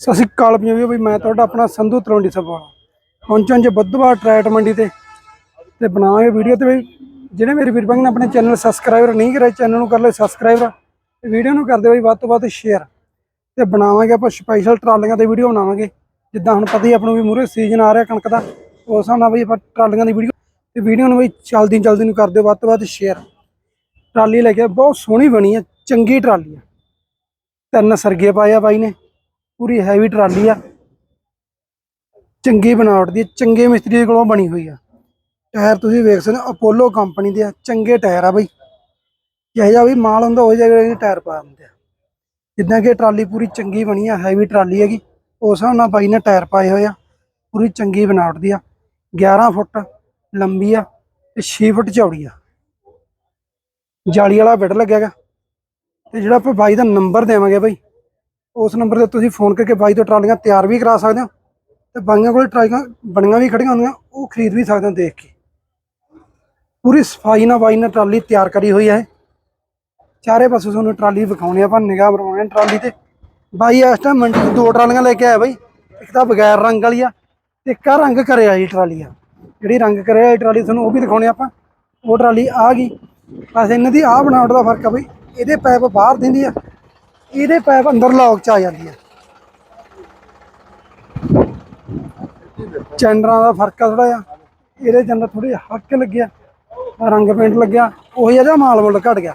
ਸਤਿ ਸ਼੍ਰੀ ਅਕਾਲ ਪੰਜਾਬੀਓ ਵੀ ਮੈਂ ਤੁਹਾਡਾ ਆਪਣਾ ਸੰਧੂ ਤਲਵੰਡੀ ਸਭਾ ਪਹੁੰਚਣ ਜੇ ਬੁੱਧਵਾਰ ਟਰੈਟ ਮੰਡੀ ਤੇ ਤੇ ਬਣਾਵਾਂਗੇ ਵੀਡੀਓ ਤੇ ਬਈ। ਜਿਹੜੇ ਮੇਰੇ ਵੀਰ ਬੰਗ ਨੇ ਆਪਣੇ ਚੈਨਲ ਸਬਸਕ੍ਰਾਈਬਰ ਨਹੀਂ ਕਰਾਏ, ਚੈਨਲ ਨੂੰ ਕਰ ਲਓ ਸਬਸਕ੍ਰਾਈਬਰ ਤੇ ਵੀਡੀਓ ਨੂੰ ਕਰ ਦਿਓ ਬਈ ਵੱਧ ਤੋਂ ਵੱਧ ਸ਼ੇਅਰ ਤੇ ਬਣਾਵਾਂਗੇ ਆਪਾਂ ਸਪੈਸ਼ਲ ਟਰਾਲੀਆਂ ਤੇ ਵੀਡੀਓ ਬਣਾਵਾਂਗੇ। ਜਿੱਦਾਂ ਹੁਣ ਪਤਾ ਹੀ ਆਪਾਂ ਨੂੰ ਵੀ ਮੂਰੇ ਸੀਜ਼ਨ ਆ ਰਿਹਾ ਕਣਕ ਦਾ। ਉਸ ਹਿਸਾਬ ਨਾਲ ਬਈ ਆਪਾਂ ਟਰਾਲੀਆਂ ਦੀ ਵੀਡੀਓ ਤੇ ਵੀਡੀਓ ਨੂੰ ਬਈ ਜਲਦੀ ਜਲਦੀ ਨੂੰ ਕਰ ਦਿਓ ਵੱਧ ਤੋਂ ਵੱਧ ਸ਼ੇਅਰ ਟਰਾਲੀ ਲੈ ਕੇ ਬਹੁਤ ਸੋਹਣੀ ਬਣੀ ਹੈ ਚੰਗੀ ਟਰਾਲੀ ਆ। ਤਿੰਨ ਸਰਗੇ ਪਾਇਆ ਬਾਈ ਨੇ। ਪੂਰੀ ਹੈਵੀ ਟਰਾਲੀ ਆ। ਚੰਗੀ ਬਣਾਵਟ ਦੀ, ਚੰਗੇ ਮਿਸਤਰੀ ਦੇ ਕੋਲੋਂ ਬਣੀ ਹੋਈ ਆ। ਟਾਇਰ ਤੁਸੀਂ ਵੇਖ ਸਕਦੇ ਹੋ ਅਪੋਲੋ ਕੰਪਨੀ ਦੇ ਆ, ਚੰਗੇ ਟਾਇਰ ਆ ਬਈ। ਜਿਹੋ ਜਿਹਾ ਵੀ ਮਾਲ ਹੁੰਦਾ, ਉਹ ਜਿਹੇ ਟਾਇਰ ਪਾ ਦਿੰਦੇ ਆ। ਜਿੱਦਾਂ ਕਿ ਟਰਾਲੀ ਪੂਰੀ ਚੰਗੀ ਬਣੀ ਆ ਹੈਵੀ ਟਰਾਲੀ ਹੈਗੀ, ਉਸ ਹਿਸਾਬ ਨਾਲ ਬਾਈ ਨੇ ਟਾਇਰ ਪਾਏ ਹੋਏ ਆ, ਪੂਰੀ ਚੰਗੀ ਬਣਾਵਟ ਦੀ ਆ। 11 ਫੁੱਟ ਲੰਬੀ ਆ ਤੇ 6 ਫੁੱਟ ਚੌੜੀ ਆ। ਜਾਲੀ ਵਾਲਾ ਬਿੱਡ ਲੱਗਿਆਗਾ ਤੇ ਜਿਹੜਾ ਆਪਾਂ ਬਾਈ ਦਾ ਨੰਬਰ ਦੇਵਾਂਗੇ ਬਾਈ ਉਸ ਨੰਬਰ ਤੇ ਤੁਸੀਂ ਫੋਨ ਕਰਕੇ ਬਾਈ ਤੋਂ ਟਰਾਲੀਆਂ ਤਿਆਰ ਵੀ ਕਰਾ ਸਕਦੇ ਹੋ ਤੇ ਬਾਈਆਂ ਕੋਲ ਟਰਾਲੀਆਂ ਬਣੀਆਂ ਵੀ ਖੜੀਆਂ ਹੁੰਦੀਆਂ, ਉਹ ਖਰੀਦ ਵੀ ਸਕਦੇ ਹੋ ਦੇਖ ਕੇ। ਪੂਰੀ ਸਫ਼ਾਈ ਨਾਲ ਬਾਈ ਨੇ ਟਰਾਲੀ ਤਿਆਰ ਕਰੀ ਹੋਈ ਹੈ ਚਾਰੇ ਪਾਸੇ ਤੁਹਾਨੂੰ ਟਰਾਲੀ ਵਿਖਾਉਣੀ ਆਪਾਂ ਨਿਗਾਹ ਮਰਵਾਉਣੀ ਆ ਟਰਾਲੀ ਤੇ। ਬਾਈ ਇਸ ਟਾਈਮ ਮੰਡੀ ਤੋਂ ਦੋ ਟਰਾਲੀਆਂ ਲੈ ਕੇ ਆਇਆ ਬਾਈ, ਇੱਕ ਤਾਂ ਬਗੈਰ ਰੰਗ ਵਾਲੀ ਆ ਤੇ ਇੱਕ ਆ ਰੰਗ ਕਰਿਆ ਜੀ ਟਰਾਲੀ ਆ। ਜਿਹੜੀ ਰੰਗ ਕਰਿਆ ਵਾਲੀ ਟਰਾਲੀ ਤੁਹਾਨੂੰ ਉਹ ਵੀ ਦਿਖਾਉਣੀ ਆਪਾਂ, ਉਹ ਟਰਾਲੀ ਆ ਗਈ। ਬਸ ਇਹਨਾਂ ਦੀ ਆਹ ਬਣਾਉਣ ਦਾ ਫ਼ਰਕ ਆ ਬਈ, ਇਹਦੇ ਪੈਪ ਬਾਹਰ ਦਿੰਦੀ ਆ ਇਹਦੇ ਪੈਪ ਅੰਦਰ ਲੌਕ ਚ ਆ ਜਾਂਦੀ ਹੈ ਚੈਂਡਰਾਂ ਦਾ ਫ਼ਰਕ ਆ ਥੋੜਾ ਜਿਹਾ। ਇਹਦੇ ਚੰਦਰ ਥੋੜੀ ਹੱਕ ਲੱਗਿਆ, ਰੰਗ ਪੇਂਟ ਲੱਗਿਆ, ਉਹੀ ਜਿਹਾ ਮਾਲ ਮੁੱਲ ਘਟ ਗਿਆ।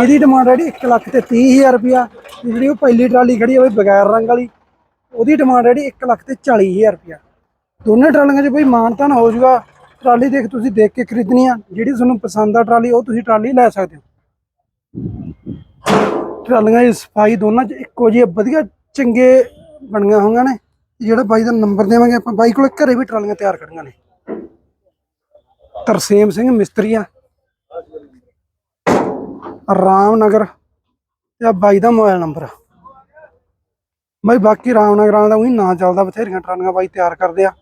ਇਹਦੀ ਡਿਮਾਂਡ ਹੈ ਜਿਹੜੀ 1 ਲੱਖ ਤੇ 30000 ਰੁਪਿਆ ਜਿਹੜੀ ਉਹ ਪਹਿਲੀ ਟਰਾਲੀ ਖੜੀ ਹੋਈ ਬਗੈਰ ਰੰਗ ਵਾਲੀ, ਉਹਦੀ ਡਿਮਾਂਡ ਹੈ ਜਿਹੜੀ 1 ਲੱਖ ਤੇ 40000 ਰੁਪਿਆ ਦੋਨੇ ਟਰਾਲੀਆਂ 'ਚ ਬਈ ਮਾਨਤਾਨ ਹੋ ਜੂਗਾ ਟਰਾਲੀ ਦੇਖ ਤੁਸੀਂ ਦੇਖ ਕੇ ਖਰੀਦਣੀ ਆ, ਜਿਹੜੀ ਤੁਹਾਨੂੰ ਪਸੰਦ ਆ ਟਰਾਲੀ, ਉਹ ਤੁਸੀਂ ਟਰਾਲੀ ਲੈ ਸਕਦੇ ਹੋ। ਟਰਾਲੀਆਂ ਦੀ ਸਫ਼ਾਈ ਦੋਨਾਂ 'ਚ ਇੱਕੋ ਜਿਹੀ ਵਧੀਆ ਚੰਗੇ ਬਣੀਆਂ ਹੋਈਆਂ ਨੇ। ਜਿਹੜਾ ਬਾਈ ਦਾ ਨੰਬਰ ਦੇਵਾਂਗੇ ਆਪਾਂ, ਬਾਈ ਕੋਲ ਘਰੇ ਵੀ ਟਰਾਲੀਆਂ ਤਿਆਰ ਖੜੀਆਂ ਨੇ। ਤਰਸੇਮ ਸਿੰਘ ਮਿਸਤਰੀ ਆ ਰਾਮਨਗਰ, ਤੇ ਬਾਈ ਦਾ ਮੋਬਾਈਲ ਨੰਬਰ। ਆ ਬਾਈ ਬਾਕੀ ਰਾਮਨਗਰਾਂ ਦਾ ਉਹੀ ਨਾਂ ਚੱਲਦਾ, ਬਥੇਰੀਆਂ ਟਰਾਲੀਆਂ ਬਾਈ ਤਿਆਰ ਕਰਦੇ ਆ।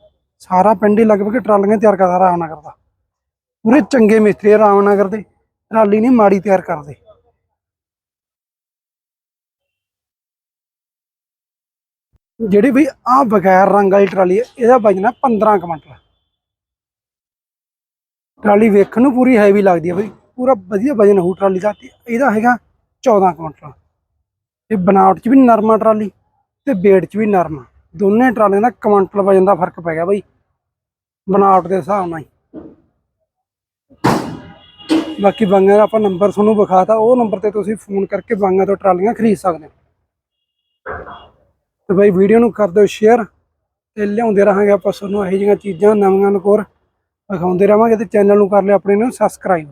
ਸਾਰਾ ਪਿੰਡ ਹੀ ਲਗਭਗ ਟਰਾਲੀਆਂ ਤਿਆਰ ਕਰਦਾ ਰਾਮਨਗਰ ਦਾ। ਪੂਰੇ ਚੰਗੇ ਮਿਸਤਰੀ ਆ ਰਾਮਨਗਰ ਦੇ, ਟਰਾਲੀ ਨਹੀਂ ਮਾੜੀ ਤਿਆਰ ਕਰਦੇ। ਜਿਹੜੀ ਵੀ ਆ ਬਗੈਰ ਰੰਗ ਵਾਲੀ ਟਰਾਲੀ ਹੈ, ਇਹਦਾ ਵਜਨ ਹੈ 15 ਕੁਇੰਟਲ ਟਰਾਲੀ ਵੇਖਣ ਨੂੰ ਪੂਰੀ ਹੈਵੀ ਲੱਗਦੀ ਹੈ ਬਈ, ਪੂਰਾ ਵਧੀਆ ਵਜਨ ਹੋਊ ਟਰਾਲੀ ਦਾ ਤੇ ਇਹਦਾ ਹੈਗਾ 14 ਕੁਇੰਟਲ ਇਹ ਬਨਾਵਟ 'ਚ ਵੀ ਨਰਮਾ ਟਰਾਲੀ ਤੇ ਵੇਟ 'ਚ ਵੀ ਨਰਮਾ ਦੋਨੇ ਟਰਾਲੀਆਂ ਦਾ ਕੁਇੰਟਲ ਵਜਨ ਦਾ ਫ਼ਰਕ ਪੈ ਗਿਆ ਬਈ ਬਣਾਵਟ ਦੇ ਹਿਸਾਬ ਨਾਲ ਬਾਕੀ ਬਾਂਗਾਂ ਦਾ ਆਪਾਂ ਨੰਬਰ ਤੁਹਾਨੂੰ ਵਿਖਾਤਾ, ਉਹ ਨੰਬਰ ਤੇ ਤੁਸੀਂ ਫੋਨ ਕਰਕੇ ਬਾਂਗਾਂ ਤੋਂ ਟਰਾਲੀਆਂ ਖਰੀਦ ਸਕਦੇ ਹੋ। ਤੇ ਬਾਈ ਵੀਡੀਓ ਨੂੰ ਕਰ ਦਿਓ ਸ਼ੇਅਰ ਤੇ ਲਿਆਉਂਦੇ ਰਹਾਂਗੇ ਆਪਾਂ ਤੁਹਾਨੂੰ ਇਹੋ ਜਿਹੀਆਂ ਚੀਜ਼ਾਂ ਨਵੀਆਂ ਨਕੋਰ। ਵਿਖਾਉਂਦੇ ਰਹਾਂਗੇ ਤੇ ਚੈਨਲ ਨੂੰ ਕਰ ਲਿਓ ਆਪਣੇ ਨੂੰ ਸਬਸਕ੍ਰਾਈਬ